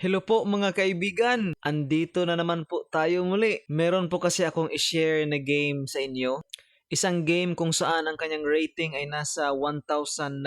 Hello po mga kaibigan! Andito na naman po tayo muli. Meron po kasi akong i-share na game sa inyo. Isang game kung saan ang kanyang rating ay nasa 1,980.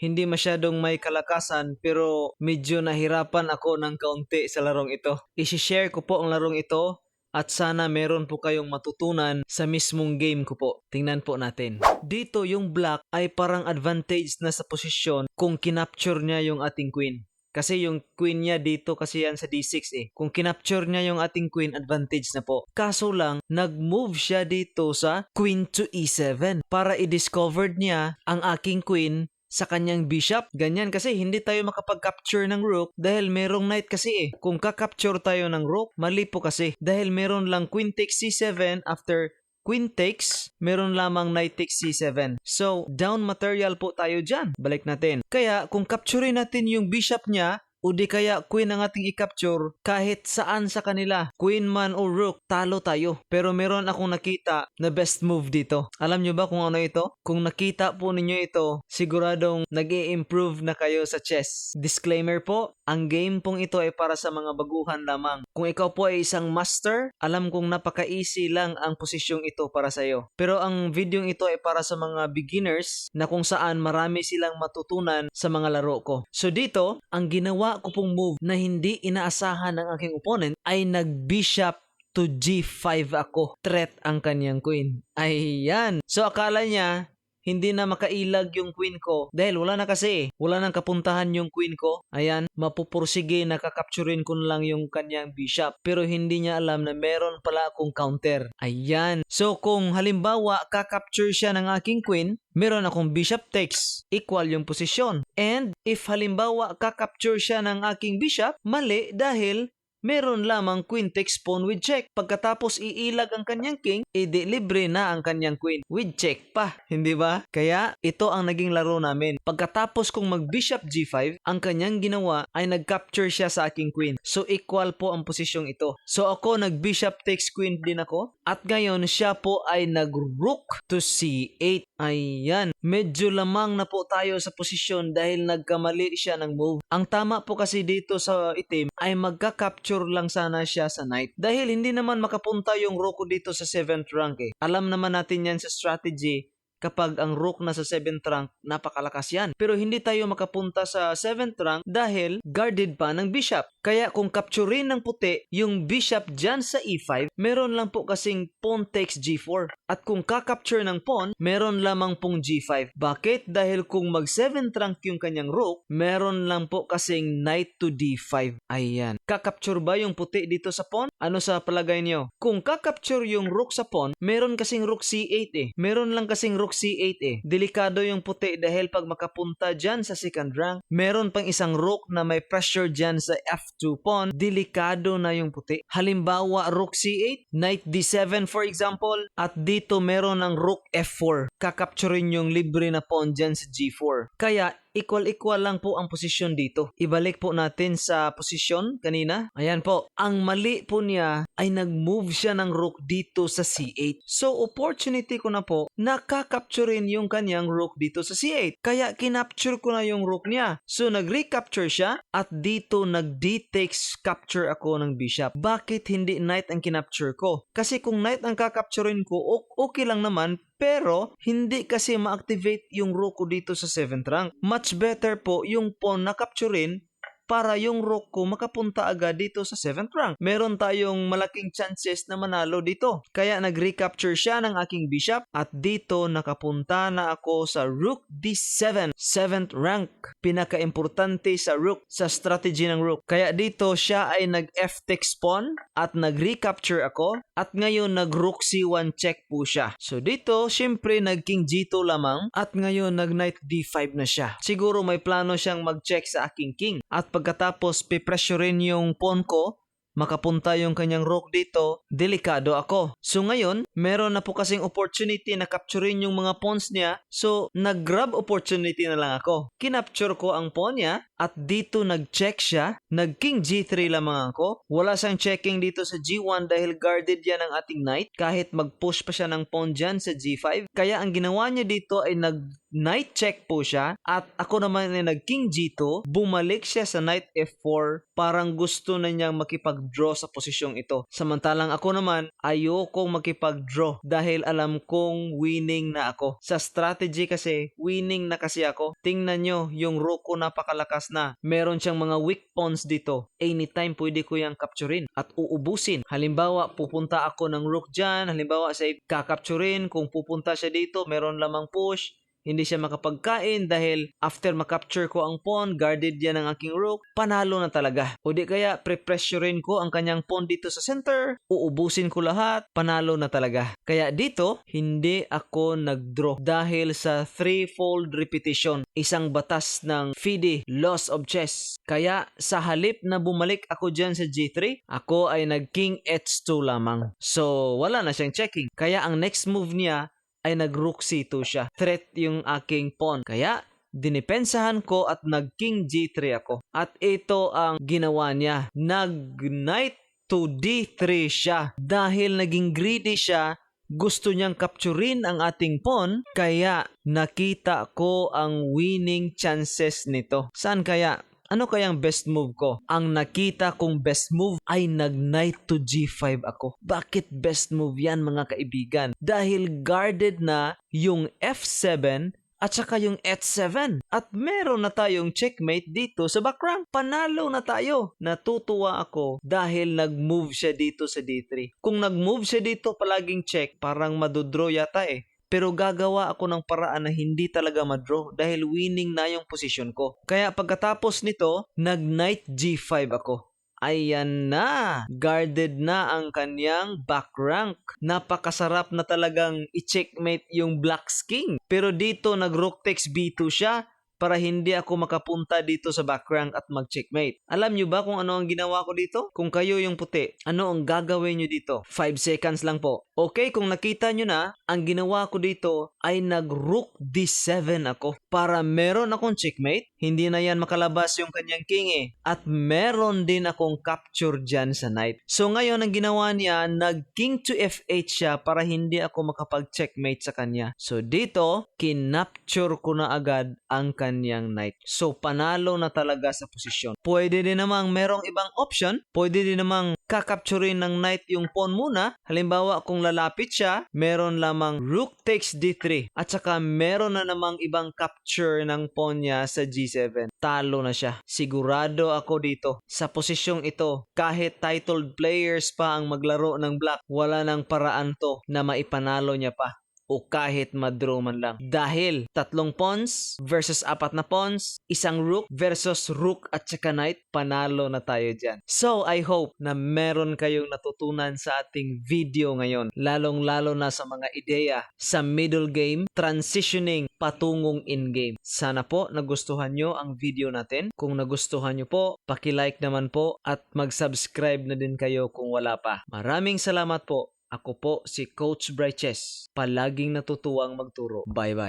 Hindi masyadong may kalakasan pero medyo nahirapan ako ng kaunti sa larong ito. I-share ko po ang larong ito at sana meron po kayong matutunan sa mismong game ko po. Tingnan po natin. Dito yung black ay parang advantage na sa posisyon kung kinapture niya yung ating queen. Kasi yung queen niya dito kasi yan sa D6 eh. Kung kinapture niya yung ating queen, advantage na po. Kaso lang, nag-move siya dito sa queen to E7 para i-discovered niya ang aking queen sa kanyang bishop. Ganyan kasi hindi tayo makapag-capture ng rook dahil merong knight kasi eh. Kung ka-capture tayo ng rook, mali po kasi. Dahil meron lang queen takes c7 after queen takes, meron lamang knight takes c7. So, down material po tayo dyan. Balik natin. Kaya, kung capturein natin yung bishop niya, o di kaya queen ang ating i-capture kahit saan sa kanila. Queen man o rook, talo tayo. Pero meron akong nakita na best move dito. Alam nyo ba kung ano ito? Kung nakita po ninyo ito, siguradong nag improve na kayo sa chess. Disclaimer po, ang game pong ito ay para sa mga baguhan lamang. Kung ikaw po ay isang master, alam kong napaka-easy lang ang posisyong ito para sa iyo. Pero ang video ito ay para sa mga beginners na kung saan marami silang matutunan sa mga laro ko. So dito, ang ginawa ko pong move na hindi inaasahan ng aking opponent ay nag-bishop to g5 ako. Threat ang kanyang queen. Ayan. So akala niya hindi na makailag yung queen ko. Dahil wala na kasi. Wala nang kapuntahan yung queen ko. Ayan mapupursige na kakapturin ko lang yung kanyang bishop. Pero hindi niya alam na meron pala akong counter. Ayan. So kung halimbawa kakapture siya ng aking queen meron akong bishop takes equal yung posisyon. And if halimbawa kakapture siya ng aking bishop mali dahil meron lamang queen takes pawn with check. Pagkatapos iilag ang kanyang king, edi libre na ang kanyang queen with check pa, hindi ba? Kaya ito ang naging laro namin. Pagkatapos kong mag bishop g5, ang kanyang ginawa ay nag-capture siya sa aking queen. So equal po ang posisyong ito. So ako nag bishop takes queen din ako at ngayon siya po ay nag rook to c8. Ayan, medyo lamang na po tayo sa posisyon dahil nagkamali siya ng move. Ang tama po kasi dito sa itim ay magka-capture lang sana siya sa knight. Dahil hindi naman makapunta yung rook ko dito sa 7th rank eh. Alam naman natin yan sa strategy kapag ang rook nasa 7th rank, napakalakas yan. Pero hindi tayo makapunta sa 7th rank dahil guarded pa ng bishop. Kaya kung capturein ng puti yung bishop dyan sa e5, meron lang po kasing pawn takes g4. At kung kakapture ng pawn, meron lamang pong g5. Bakit? Dahil kung mag 7th rank yung kanyang rook, meron lang po kasing knight to d5. Ayan. Kakapture ba yung puti dito sa pawn? Ano sa palagay niyo? Kung kakapture yung rook sa pawn, meron kasing rook c8 eh. Meron lang kasing rook c8 eh. Delikado yung puti dahil pag makapunta dyan sa second rank, meron pang isang rook na may pressure dyan sa f2 pawn, delikado na yung puti. Halimbawa, rook c8, knight d7 for example, at dito meron ng rook f4. Kakapturin yung libre na pawn dyan sa g4. Kaya equal-equal lang po ang posisyon dito. Ibalik po natin sa posisyon kanina. Ayan po. Ang mali po niya ay nag-move siya ng rook dito sa c8. So, opportunity ko na po na kakapturin yung kanyang rook dito sa c8. Kaya kinapture ko na yung rook niya. So, nag-recapture siya at dito nag-d takes capture ako ng bishop. Bakit hindi knight ang kinapture ko? Kasi kung knight ang kakapturin ko, okay lang naman pero, hindi kasi ma-activate yung rook ko dito sa 7th rank. Much better po yung pawn na capturein para yung rook ko makapunta agad dito sa 7th rank. Meron tayong malaking chances na manalo dito. Kaya nag-recapture siya ng aking bishop at dito nakapunta na ako sa rook d7, 7th rank. Pinaka-importante sa rook, sa strategy ng rook. Kaya dito siya ay nag-f takes pawn at nag-recapture ako at ngayon nag-rook c1 check po siya. So dito, syempre nag-king g2 lamang at ngayon nag-knight d5 na siya. Siguro may plano siyang mag-check sa aking king at pagkatapos pipressurein yung pawn ko, makapunta yung kanyang rook dito, delikado ako. So ngayon, meron na po kasing opportunity na capturein yung mga pawns niya. So, nag-grab opportunity na lang ako. Kinapture ko ang pawn niya at dito nag-check siya. Nag-king g3 lamang ako. Wala siyang checking dito sa g1 dahil guarded yan ng ating knight kahit mag-push pa siya ng pawn dyan sa g5. Kaya ang ginawa niya dito ay nag knight check po siya at ako naman ay nag king g2, bumalik siya sa knight f4, parang gusto na niyang makipag-draw sa posisyong ito. Samantalang ako naman, ayokong makipag-draw dahil alam kong winning na ako. Sa strategy kasi, winning na kasi ako. Tingnan nyo, yung rook ko napakalakas na. Meron siyang mga weak pawns dito. Anytime pwede ko yung capturein at uubusin. Halimbawa, pupunta ako ng rook dyan. Halimbawa, say, kakapturein. Kung pupunta siya dito, meron lamang push. Hindi siya makapagkain dahil after makapture ko ang pawn, guarded yan ng aking rook, panalo na talaga. O di kaya pre-pressurein ko ang kanyang pawn dito sa center, uubusin ko lahat, panalo na talaga. Kaya dito, hindi ako nag-draw dahil sa threefold repetition, isang batas ng FIDE, Laws of Chess. Kaya sa halip na bumalik ako dyan sa G3, ako ay nag-King H2 lamang. So, wala na siyang checking. Kaya ang next move niya ay nag-rook c2 siya. Threat yung aking pawn. Kaya, dinipensahan ko at nag-king g3 ako. At ito ang ginawa niya. Nag-knight to d3 siya. Dahil naging greedy siya, gusto niyang capturein ang ating pawn, kaya nakita ko ang winning chances nito. Saan kaya? Ano kayang best move ko? Ang nakita kong best move ay nag-knight to g5 ako. Bakit best move yan mga kaibigan? Dahil guarded na yung f7 at saka yung h7. At meron na tayong checkmate dito sa back rank. Panalo na tayo. Natutuwa ako dahil nag-move siya dito sa d3. Kung nag-move siya dito palaging check, parang madodraw yata eh. Pero gagawa ako ng paraan na hindi talaga madraw dahil winning na yung position ko. Kaya pagkatapos nito, nag-knight g5 ako. Ayan na! Guarded na ang kanyang back rank. Napakasarap na talagang i-checkmate yung Black's King. Pero dito nag-rook takes b2 siya para hindi ako makapunta dito sa back rank at mag-checkmate. Alam nyo ba kung ano ang ginawa ko dito? Kung kayo yung puti, ano ang gagawin nyo dito? 5 seconds lang po. Okay, kung nakita nyo na, ang ginawa ko dito ay nag-rook d7 ako para meron akong checkmate. Hindi na yan makalabas yung kanyang king eh. At meron din akong capture dyan sa knight. So ngayon, ang ginawa niya, nag-king to f8 siya para hindi ako makapag-checkmate sa kanya. So dito, kinapture ko na agad ang kanyang knight. So panalo na talaga sa posisyon. Pwede din namang merong ibang option. Pwede din namang kakapturein ng knight yung pawn muna. Halimbawa, kung lalapit siya, meron lamang rook takes d3. At saka meron na namang ibang capture ng pawn niya sa g7. Talo na siya. Sigurado ako dito. Sa posisyong ito, kahit titled players pa ang maglaro ng black, wala nang paraan to na maipanalo niya pa o kahit madraw man lang. Dahil tatlong pawns versus apat na pawns, isang rook versus rook at saka knight, panalo na tayo dyan. So, I hope na meron kayong natutunan sa ating video ngayon, lalong-lalo na sa mga ideya sa middle game, transitioning patungong in-game. Sana po nagustuhan nyo ang video natin. Kung nagustuhan nyo po, paki-like naman po at mag-subscribe na din kayo kung wala pa. Maraming salamat po. Ako po si Coach Bryches, palaging natutuwang magturo. Bye-bye.